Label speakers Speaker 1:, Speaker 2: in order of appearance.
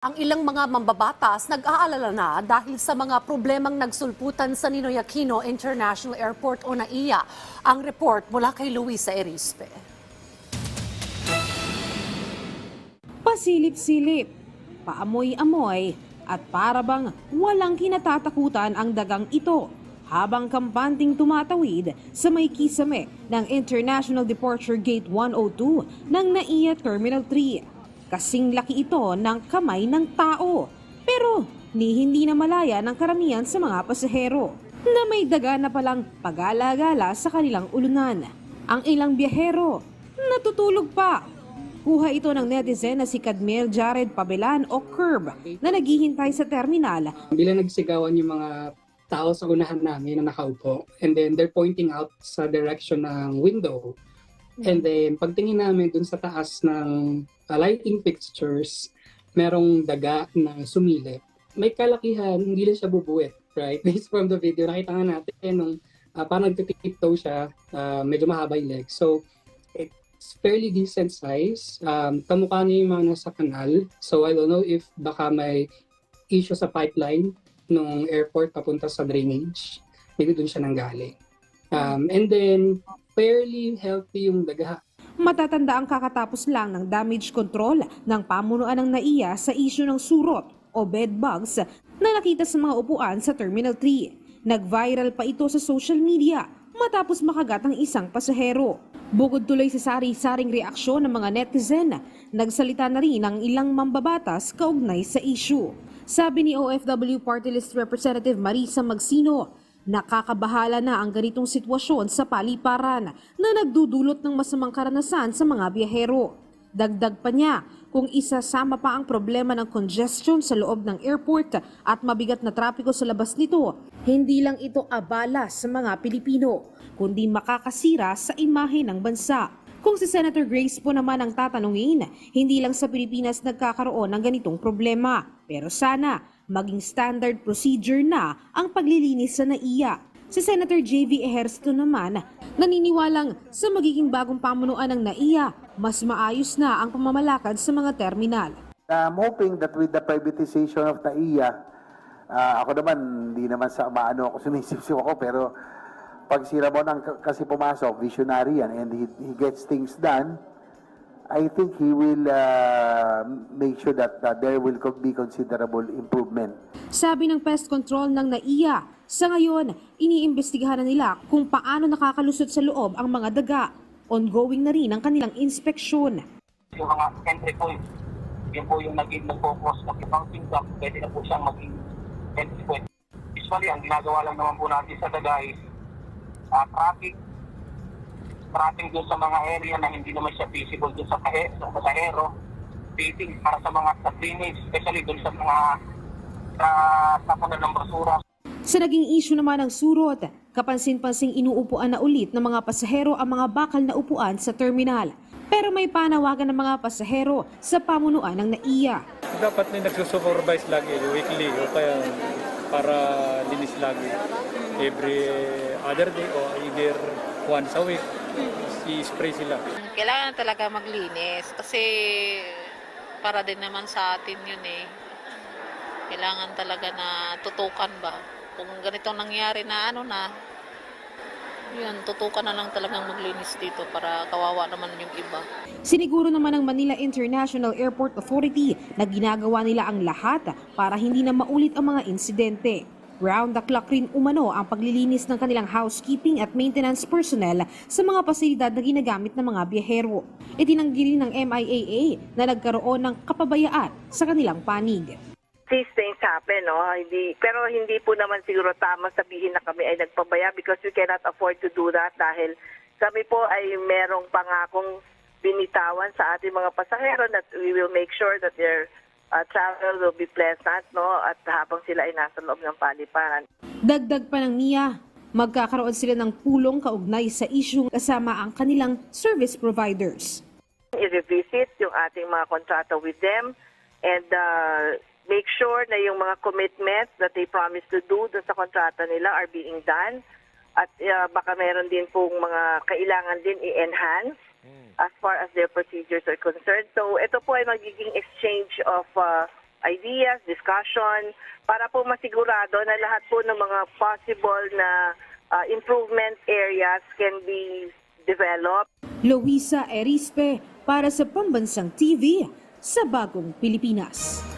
Speaker 1: Ang ilang mga mambabatas nag-aalala na dahil sa mga problemang nagsulputan sa Ninoy Aquino International Airport o NAIA. Ang report mula kay Luisa Erispe.
Speaker 2: Pasilip-silip, paamoy-amoy, at parabang walang kinatatakutan ang dagang ito habang kampanting tumatawid sa may kisame ng International Departure Gate 102 ng NAIA Terminal 3. Kasing laki ito ng kamay ng tao. Pero ni hindi na malaya ng karamihan sa mga pasahero na may daga na palang pag-alagala sa kanilang ulunan. Ang ilang biyahero natutulog pa Kuha ito ng netizen na si Cadmel Jared Pabelan o Curb na naghihintay sa terminal
Speaker 3: Bilang nagsigawan yung mga tao sa unahan namin na nakaupo. And then they're pointing out sa direction ng window. And then pagtingin namin dun sa taas ng uh, lighting fixtures, merong daga na sumilip. May kalakihan, hindi lang siya bubuwit. Right? Based from the video, nakita nga natin nung uh, parang nagtitiptoe siya, uh, medyo mahaba yung legs. So, it's fairly decent size. Um, kamukha niya yung mga nasa kanal. So, I don't know if baka may issue sa pipeline nung airport papunta sa drainage. Maybe dun siya nanggaling. Um, and then, fairly healthy yung daga.
Speaker 2: Matatanda ang kakatapos lang ng damage control ng pamunuan ng NAIA sa isyu ng surot o bed bugs na nakita sa mga upuan sa Terminal 3. Nag-viral pa ito sa social media matapos makagat ang isang pasahero. Bukod tuloy sa sari-saring reaksyon ng mga netizen, nagsalita na rin ang ilang mambabatas kaugnay sa isyu. Sabi ni OFW Party List Representative Marisa Magsino, nakakabahala na ang ganitong sitwasyon sa paliparan na nagdudulot ng masamang karanasan sa mga biyahero. Dagdag pa niya, kung isasama pa ang problema ng congestion sa loob ng airport at mabigat na trapiko sa labas nito, hindi lang ito abala sa mga Pilipino, kundi makakasira sa imahe ng bansa. Kung si Senator Grace po naman ang tatanungin, hindi lang sa Pilipinas nagkakaroon ng ganitong problema. Pero sana, maging standard procedure na ang paglilinis sa NAIA. Si Senator J.V. Ejercito naman, naniniwalang sa magiging bagong pamunuan ng NAIA, mas maayos na ang pamamalakad sa mga terminal.
Speaker 4: I'm hoping that with the privatization of NAIA, ah, ako naman, hindi naman sa maano ako, sumisip ako, pero pag si Ramon ang kasi pumasok, visionary yan, and he, he gets things done, I think he will ah, make sure that, that there will be considerable improvement.
Speaker 2: Sabi ng pest control ng NAIA, sa ngayon, iniimbestigahan na nila kung paano nakakalusot sa loob ang mga daga. Ongoing na rin ang kanilang inspeksyon.
Speaker 5: yung mga entry point. Yun po yung naging nag-focus na ibang tingkap, pwede na po siyang maging entry point. Usually, ang ginagawa lang naman po natin sa Dagay, uh, traffic, traffic dun sa mga area na hindi naman siya visible dun sa, kahe, sa pasahero, waiting para sa mga sa drainage, especially dun sa mga sa tapunan ng basura.
Speaker 2: Sa naging issue naman ng surot, kapansin-pansing inuupuan na ulit ng mga pasahero ang mga bakal na upuan sa terminal. Pero may panawagan ng mga pasahero sa pamunuan ng NAIA.
Speaker 6: dapat may nagsusupervise lagi, weekly, o kaya para linis lagi. Every other day o either once a week, i-spray sila.
Speaker 7: Kailangan talaga maglinis kasi para din naman sa atin yun eh. Kailangan talaga na tutukan ba. Kung ganito nangyari na ano na, yun, tutukan na lang talagang maglinis dito para kawawa naman yung iba.
Speaker 2: Siniguro naman ng Manila International Airport Authority na ginagawa nila ang lahat para hindi na maulit ang mga insidente. Round the clock rin umano ang paglilinis ng kanilang housekeeping at maintenance personnel sa mga pasilidad na ginagamit ng mga biyahero. Itinanggi rin ng MIAA na nagkaroon ng kapabayaan sa kanilang panig.
Speaker 8: these things happen, no? Hindi, pero hindi po naman siguro tama sabihin na kami ay nagpabaya because we cannot afford to do that dahil kami po ay merong pangakong binitawan sa ating mga pasahero that we will make sure that their uh, travel will be pleasant, no? At habang sila ay nasa loob ng paliparan.
Speaker 2: Dagdag pa ng NIA, magkakaroon sila ng pulong kaugnay sa isyong kasama ang kanilang service providers.
Speaker 8: I-revisit yung ating mga kontrata with them and uh, make sure na yung mga commitments that they promised to do dun sa kontrata nila are being done. At uh, baka meron din pong mga kailangan din i-enhance as far as their procedures are concerned. So ito po ay magiging exchange of uh, ideas, discussion, para po masigurado na lahat po ng mga possible na uh, improvement areas can be developed.
Speaker 2: Luisa Erispe para sa Pambansang TV sa Bagong Pilipinas.